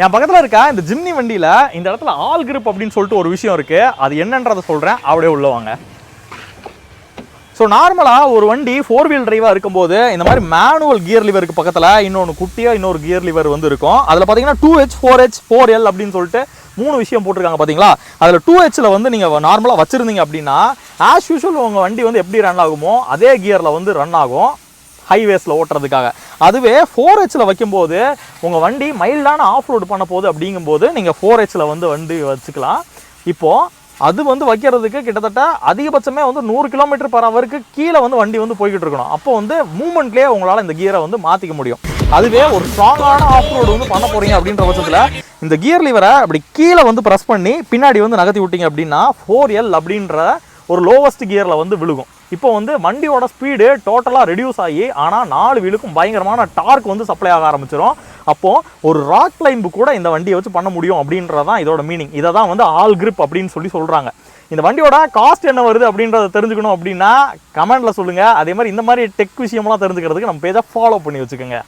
என் பக்கத்தில் இருக்க இந்த ஜிம்னி வண்டியில் இந்த இடத்துல ஆல் கிரிப் அப்படின்னு சொல்லிட்டு ஒரு விஷயம் இருக்குது அது என்னன்றதை சொல்கிறேன் அப்படியே உள்ள வாங்க. ஸோ நார்மலாக ஒரு வண்டி ஃபோர் வீல் டிரைவாக இருக்கும்போது இந்த மாதிரி மேனுவல் கியர் லிவருக்கு பக்கத்தில் இன்னொன்று குட்டியாக இன்னொரு கியர் லிவர் வந்து இருக்கும் அதில் பார்த்தீங்கன்னா two H four H four L அப்படின்னு சொல்லிட்டு மூணு விஷயம் போட்டிருக்காங்க பார்த்தீங்களா அதில் டூ ஹெச்சில் வந்து நீங்கள் நார்மலாக வச்சுருந்தீங்க அப்படின்னா ஆஸ் யூஷுவல் உங்கள் வண்டி வந்து எப்படி ரன் ஆகுமோ அதே கியரில் வந்து ரன் ஆகும். ஹைவேஸில் ஓட்டுறதுக்காக. அதுவே ஃபோர் ஹெச்சில் வைக்கும்போது உங்கள் வண்டி மைல்டான ஆஃப் ரோடு பண்ண போகுது அப்படிங்கும்போது நீங்கள் ஃபோர் ஹெச்சில் வந்து வண்டி வச்சுக்கலாம். இப்போது அது வந்து வைக்கிறதுக்கு கிட்டத்தட்ட அதிகபட்சமே வந்து நூறு கிலோமீட்டர் பர் ஹவருக்கு கீழே வந்து வண்டி வந்து போய்கிட்டு இருக்கணும். அப்போ வந்து மூமெண்ட்லேயே உங்களால் இந்த கியரை வந்து மாற்றிக்க முடியும். அதுவே ஒரு ஸ்ட்ராங்கான ஆஃப் ரோடு வந்து பண்ண போகிறீங்க அப்படின்ற பட்சத்தில் இந்த கியர் லிவரை அப்படி கீழே வந்து ப்ரெஸ் பண்ணி பின்னாடி வந்து நகர்த்தி விட்டீங்க அப்படின்னா ஃபோர் எல் அப்படின்ற ஒரு லோவஸ்ட் கியரில் வந்து விழுகும். இப்போ வந்து வண்டியோட ஸ்பீடு டோட்டலாக ரெடியூஸ் ஆகி ஆனால் நாலு வீலுக்கும் பயங்கரமான டார்க் வந்து சப்ளை ஆக ஆரம்பிச்சிடும் அப்போது ஒரு ராக் கிளைம்பு கூட இந்த வண்டியை வச்சு பண்ண முடியும் அப்படின்றது தான் இதோட மீனிங் இதை தான் வந்து ஆல் கிரிப் அப்படின்னு சொல்லி சொல்கிறாங்க இந்த வண்டியோட காஸ்ட் என்ன வருது அப்படின்றத தெரிஞ்சுக்கணும் அப்படின்னா கமெண்ட்டில் சொல்லுங்கள் அதே மாதிரி இந்த மாதிரி டெக் விஷயம்லாம் தெரிஞ்சுக்கிறதுக்கு நம்ம பேஜை ஃபாலோ பண்ணி வச்சுக்கோங்க.